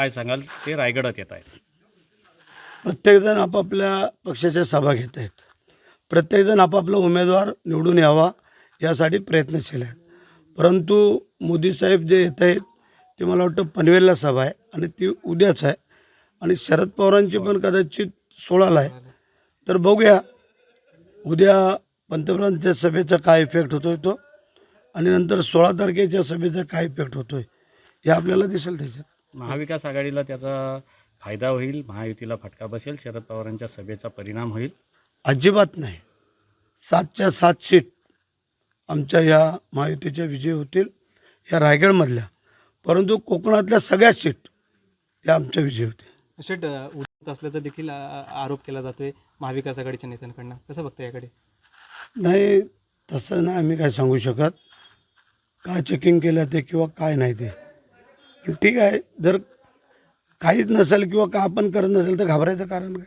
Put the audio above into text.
काय सांगाल? ते रायगडात येत आहेत. प्रत्येकजण आपापल्या पक्षाच्या सभा घेत आहेत प्रत्येकजण आपापला उमेदवार निवडून यावा यासाठी प्रयत्नशील आहेत. परंतु मोदी साहेब जे येत आहेत ते मला वाटतं पनवेलला सभा आहे आणि ती उद्याच आहे. आणि शरद पवारांची पण कदाचित सोळाला आहे. तर बघूया. उद्या पंतप्रधानच्या सभेचा काय इफेक्ट होतोय तो? आणि नंतर सोळा तारखेच्या सभेचा काय इफेक्ट होतोय? हे आपल्याला दिसेल त्याच्यात. महाविकास आघाडीला त्याचा फायदा होईल महायुतीला फटका बसेल शरद पवारांच्या सभेचा परिणाम होईल. अजिबात नाही. सातच्या सात सीट आमच्या या महायुतीच्या विजय होतील या रायगडमधल्या. परंतु कोकणातल्या सगळ्या सीट या आमच्या विजय होतील. शेट उद्योग असल्याचा देखील आ- आरोप केला जातोय महाविकास आघाडीच्या नेत्यांकडनं. कसं बघता याकडे? नाही तसं नाही आम्ही काय सांगू शकत. काय चेकिंग केलं ते किंवा काय नाही ते. ठीक आहे. जर काहीच नसेल किंवा का आपण करत नसेल तर घाबरायचं कारण काय?